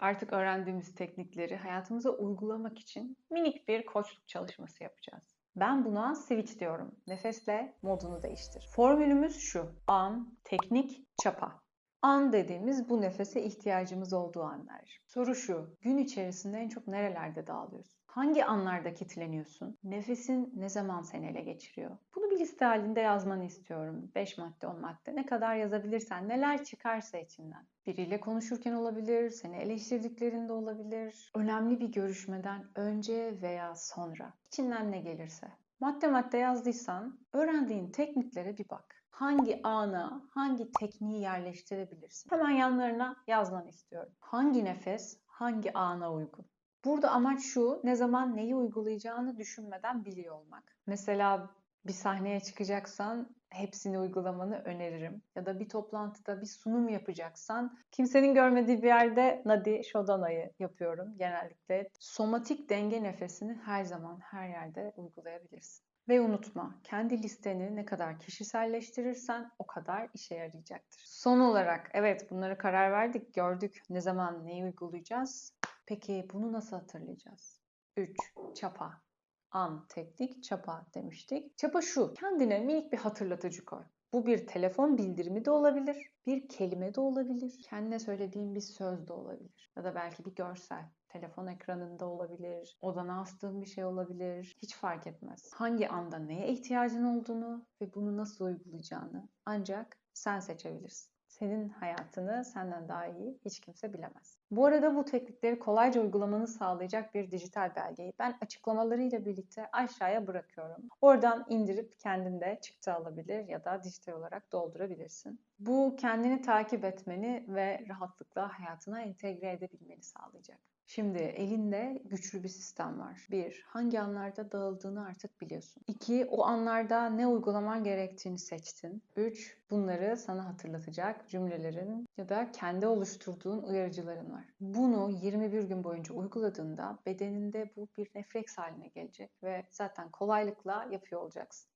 Artık öğrendiğimiz teknikleri hayatımıza uygulamak için minik bir koçluk çalışması yapacağız. Ben buna switch diyorum. Nefesle modunu değiştir. Formülümüz şu. An, teknik, çapa. An dediğimiz bu nefese ihtiyacımız olduğu anlar. Soru şu. Gün içerisinde en çok nerelerde dağılıyorsun? Hangi anlarda kilitleniyorsun? Nefesin ne zaman seni ele geçiriyor? Bunu bir liste halinde yazmanı istiyorum. 5 madde, 10 madde. Ne kadar yazabilirsen, neler çıkarsa içinden. Biriyle konuşurken olabilir, seni eleştirdiklerinde olabilir. Önemli bir görüşmeden önce veya sonra. İçinden ne gelirse. Madde madde yazdıysan öğrendiğin tekniklere bir bak hangi ana, hangi tekniği yerleştirebilirsin? Hemen yanlarına yazmanı istiyorum. Hangi nefes, hangi ana uygun? Burada amaç şu, ne zaman neyi uygulayacağını düşünmeden biliyor olmak. Mesela bir sahneye çıkacaksan hepsini uygulamanı öneririm. Ya da bir toplantıda bir sunum yapacaksan kimsenin görmediği bir yerde Nadi Shodana'yı yapıyorum genellikle. Somatik denge nefesini her zaman her yerde uygulayabilirsin. Ve unutma, kendi listeni ne kadar kişiselleştirirsen o kadar işe yarayacaktır. Son olarak, evet bunları karar verdik, gördük. Ne zaman neyi uygulayacağız? Peki bunu nasıl hatırlayacağız? 3. Çapa. An, teknik, çapa demiştik. Çapa şu, kendine minik bir hatırlatıcı koy. Bu bir telefon bildirimi de olabilir, bir kelime de olabilir, kendine söylediğin bir söz de olabilir ya da belki bir görsel. Telefon ekranında olabilir, odana astığın bir şey olabilir. Hiç fark etmez. Hangi anda neye ihtiyacın olduğunu ve bunu nasıl uygulayacağını ancak sen seçebilirsin. Senin hayatını senden daha iyi hiç kimse bilemez. Bu arada bu teknikleri kolayca uygulamanı sağlayacak bir dijital belgeyi ben açıklamalarıyla birlikte aşağıya bırakıyorum. Oradan indirip kendinde çıktı alabilir ya da dijital olarak doldurabilirsin. Bu kendini takip etmeni ve rahatlıkla hayatına entegre edebilmeni sağlayacak. Şimdi elinde güçlü bir sistem var. Bir, hangi anlarda dağıldığını artık biliyorsun. İki, o anlarda ne uygulaman gerektiğini seçtin. Üç, bunları sana hatırlatacak cümlelerin ya da kendi oluşturduğun uyarıcıların var. Bunu 21 gün boyunca uyguladığında bedeninde bu bir refleks haline gelecek ve zaten kolaylıkla yapıyor olacaksın.